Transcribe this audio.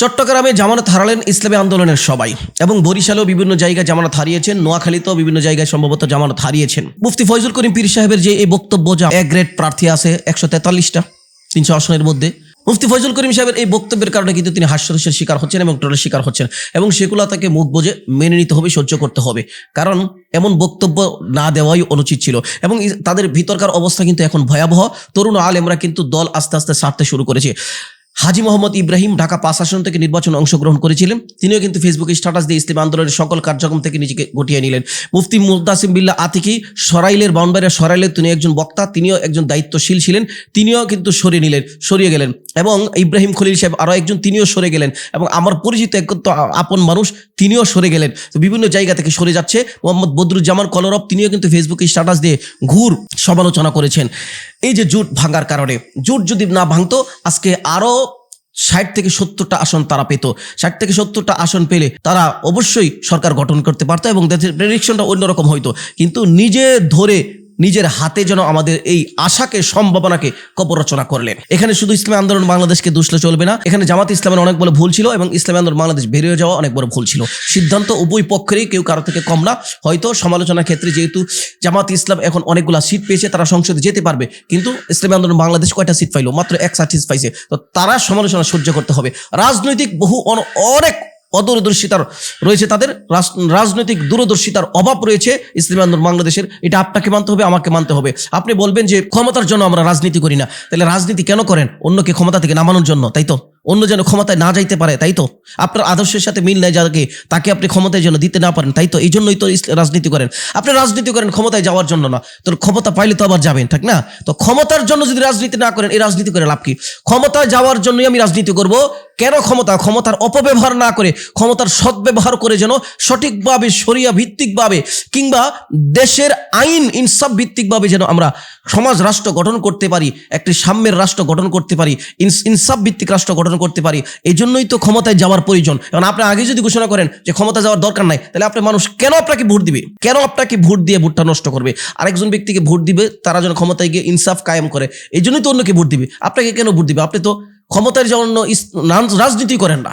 চট্টগ্রামে জামানত হারালেন ইসলামী আন্দোলনের সবাই এবং বরিশালেও বিভিন্ন জায়গায় জামানত হারিয়েছেন, নোয়াখালীতেও বিভিন্ন জায়গায় সম্ভবত জামানত হারিয়েছেন। মুফতি ফয়জুল করিম পীর সাহেবের যে এই বক্তব্য, যা এক গ্রেড প্রার্থী আছে, একশো তেতাল্লিশটা, তিনশো আসনের মধ্যে। মুফতি ফয়জুল করিম সাহেবের এই বক্তব্যের কারণে কিন্তু তিনি হাস্যরসের শিকার হচ্ছেন এবং ট্রলের শিকার হচ্ছেন এবং সেগুলো তাকে মুখ বোঝে মেনে নিতে হবে, সহ্য করতে হবে। কারণ এমন বক্তব্য না দেওয়াই অনুচিত ছিল এবং তাদের ভিতরকার অবস্থা কিন্তু এখন ভয়াবহ। তরুণ আলেমরা কিন্তু দল আস্তে আস্তে সারতে শুরু করেছে। হাজি মোহাম্মদ ইব্রাহিম ঢাকা পাঁচ আসন থেকে নির্বাচনে অংশগ্রহণ করেছিলেন। তিনিও কিন্তু ফেসবুকে স্ট্যাটাস দিয়ে ইসলাম আন্দোলনের সকল কার্যক্রম থেকে নিজেকে গটিয়ে নিলেন। মুফতি মুদাসিম বিল্লাহ আতিকি, সরাইলের বাউন্ডারিয়া সরাইলের তিনি একজন বক্তা, তিনিও একজন দায়িত্বশীল ছিলেন, তিনিও কিন্তু সরিয়ে নিলেন, সরিয়ে গেলেন। এবং ইব্রাহিম খলিল সাহেব আরও একজন, তিনিও সরে গেলেন। এবং আমার পরিচিত এক আপন মানুষ, তিনিও সরে গেলেন। তো বিভিন্ন জায়গা থেকে সরে যাচ্ছে। মোহাম্মদ বদরুজ্জামান কলরব, তিনিও কিন্তু ফেসবুকে স্ট্যাটাস দিয়ে ঘুর সমালোচনা করেছেন। এই যে জোট ভাঙার কারণে, জোট যদি না ভাঙতো, আজকে আরও ষাট থেকে সত্তরটা আসন তারা পেত। ষাট থেকে সত্তরটা আসন পেলে তারা অবশ্যই সরকার গঠন করতে পারতো এবং দেশের প্রেডিকশনটা অন্যরকম হইতো। কিন্তু নিজে ধরে নিজের হাতে যেন আমাদের এই আশাকে, সম্ভাবনাকে কবর রচনা করলেন। এখানে শুধু ইসলামী আন্দোলন বাংলাদেশকে দুষলে চলবে না, এখানে জামাত ইসলামের অনেক বড় ভুল ছিল এবং ইসলামী আন্দোলন বাংলাদেশ বেরিয়ে যাওয়া অনেক বড় ভুল ছিল। সিদ্ধান্ত উভয় পক্ষেরই, কেউ কারও থেকে কম না। হয়তো সমালোচনার ক্ষেত্রে যেহেতু জামাত ইসলাম এখন অনেকগুলা সিট পেয়েছে, তারা সংসদে যেতে পারবে, কিন্তু ইসলামী আন্দোলন বাংলাদেশ কয়টা সিট পাইলো? মাত্র এক সিট পাইছে। তো তারা সমালোচনা সহ্য করতে হবে। রাজনৈতিক বহু অন- অনেক অদূরদর্শিতার রয়েছে তাদের। রাজ- রাজনৈতিক দূরদর্শিতার অভাব রয়েছে। ইসলামী আন্দোলন বাংলাদেশের। এটা আপনাকে মানতে হবে, আমাকে মানতে হবে। আপনি বলবেন যে ক্ষমতার জন্য আমরা রাজনীতি করি না। তাহলে রাজনীতি কেন করেন? অন্যকে ক্ষমতা থেকে নামানোর জন্য, তাই তো? অন্য যেন ক্ষমতায় না যাইতে পারে, তাই তো? আপনার আদর্শের সাথে মিল নেই যাকে, তাকে আপনি ক্ষমতায় যেন দিতে না পারেন, তাই তো? এই জন্যই তো রাজনীতি করেন। আপনি রাজনীতি করেন, ক্ষমতায় যাওয়ার জন্য না। তো ক্ষমতা পাইলে তো আবার যাবেন, ঠিক না? তো ক্ষমতার জন্য যদি রাজনীতি না করেন, এই রাজনীতি করে লাভ কি? ক্ষমতায় যাওয়ার জন্যই আমি রাজনীতি করব কেন ক্ষমতা? ক্ষমতার অপব্যবহার না করে, ক্ষমতার সদ্ব্যবহার করে যেন সঠিকভাবে সরিয়া ভিত্তিকভাবে কিংবা দেশের আইন ইনসাফ ভিত্তিকভাবে যেন আমরা সমাজ রাষ্ট্র গঠন করতে পারি, একটি সাম্যের রাষ্ট্র গঠন করতে পারি ইনস- ইনসাফ ভিত্তিক রাষ্ট্র গঠন করতে পারি এই জন্যই তো ক্ষমতায় যাওয়ার প্রয়োজন। এবং আপনি আগে যদি ঘোষণা করেন যে ক্ষমতা যাওয়ার দরকার নাই, তাহলে আপনি মানুষ কেন আপনাকে ভোট দিবে? কেন আপনাকে ভোট দিয়ে ভোটটা নষ্ট করবে? আরেকজন ব্যক্তিকে ভোট দিবে, তারা যেন ক্ষমতায় গিয়ে ইনসাফ কায়েম করে এই জন্যই তো অন্যকে ভোট দিবে। আপনাকে কেন ভোট দিবে? আপনি তো ক্ষমতার জন্য রাজনীতি করেন না।